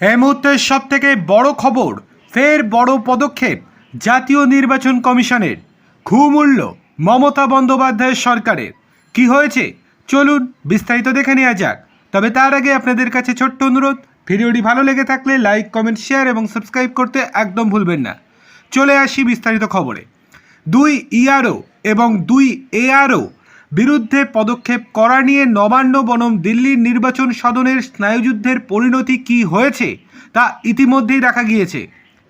এই মুহূর্তের সব থেকে বড় খবর, ফের বড় পদক্ষেপ জাতীয় নির্বাচন কমিশনের। ঘুমূল্য মমতা বন্দ্যোপাধ্যায়ের সরকারের। কি হয়েছে? চলুন বিস্তারিত দেখে নেওয়া যাক। তবে তার আগে আপনাদের কাছে ছোট্ট অনুরোধ, ভিডিওটি ভালো লেগে থাকলে লাইক, কমেন্ট, শেয়ার এবং সাবস্ক্রাইব করতে একদম ভুলবেন না। চলে আসি বিস্তারিত খবরে। দুই ইআরও এবং দুই এআরও বিরুদ্ধে পদক্ষেপ করা নিয়ে নবান্ন বনম দিল্লির নির্বাচন সদনের স্নায়ুযুদ্ধের পরিণতি কি হয়েছে তা ইতিমধ্যেই দেখা গিয়েছে।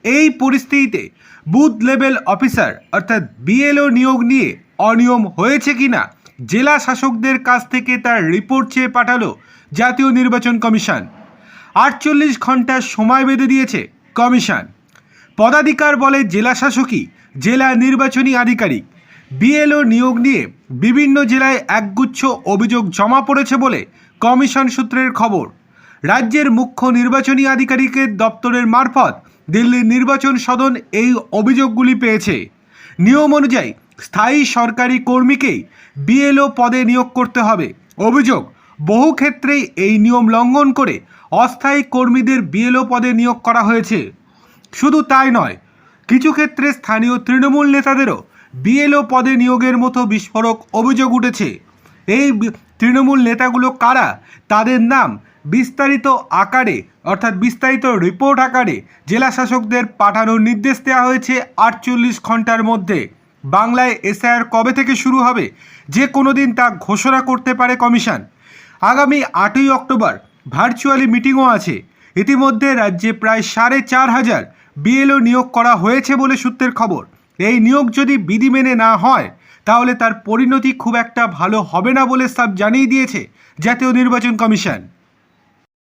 এই পরিস্থিতিতে বুথ লেভেল অফিসার অর্থাৎ বিএলও নিয়োগ নিয়ে অনিয়ম হয়েছে কিনা জেলা শাসকদের কাছ থেকে তার রিপোর্ট চেয়ে পাঠালো জাতীয় নির্বাচন কমিশন। আটচল্লিশ ঘণ্টার সময় বেঁধে দিয়েছে কমিশন। পদাধিকার বলে জেলা শাসকই জেলা নির্বাচনী আধিকারিক বিএলও নিয়োগ নিয়ে বিভিন্ন জেলায় একগুচ্ছ অভিযোগ জমা পড়েছে বলে কমিশন সূত্রের খবর। রাজ্যের মুখ্য নির্বাচনী আধিকারিকের দপ্তরের মারফত দিল্লির নির্বাচন সদন এই অভিযোগগুলি পেয়েছে। নিয়ম অনুযায়ী স্থায়ী সরকারি কর্মীকেই বিএলও পদে নিয়োগ করতে হবে। অভিযোগ, বহু ক্ষেত্রেই এই নিয়ম লঙ্ঘন করে অস্থায়ী কর্মীদের বিএলও পদে নিয়োগ করা হয়েছে। শুধু তাই নয়, কিছু ক্ষেত্রে স্থানীয় তৃণমূল নেতাদেরও বিএলও পদে নিয়োগের মতো বিস্ফোরক অভিযোগ উঠেছে। এই তৃণমূল নেতাগুলো কারা? তাদের নাম বিস্তারিত আকারে, অর্থাৎ বিস্তারিত রিপোর্ট আকারে জেলা শাসকদের পাঠানোর নির্দেশ দেওয়া হয়েছে আটচল্লিশ ঘণ্টার মধ্যে। বাংলায় এসআইআর কবে থেকে শুরু হবে? যে কোনো দিন তা ঘোষণা করতে পারে কমিশন। আগামী আটই অক্টোবর ভার্চুয়ালি মিটিংও আছে। ইতিমধ্যে রাজ্যে প্রায় সাড়ে চার হাজার বিএলও নিয়োগ করা হয়েছে বলে সূত্রের খবর। এই নিয়োগ যদি বিধি মেনে না হয়, তাহলে তার পরিণতি খুব একটা ভালো হবে না বলে সাব জানিয়ে দিয়েছে জাতীয় নির্বাচন কমিশন।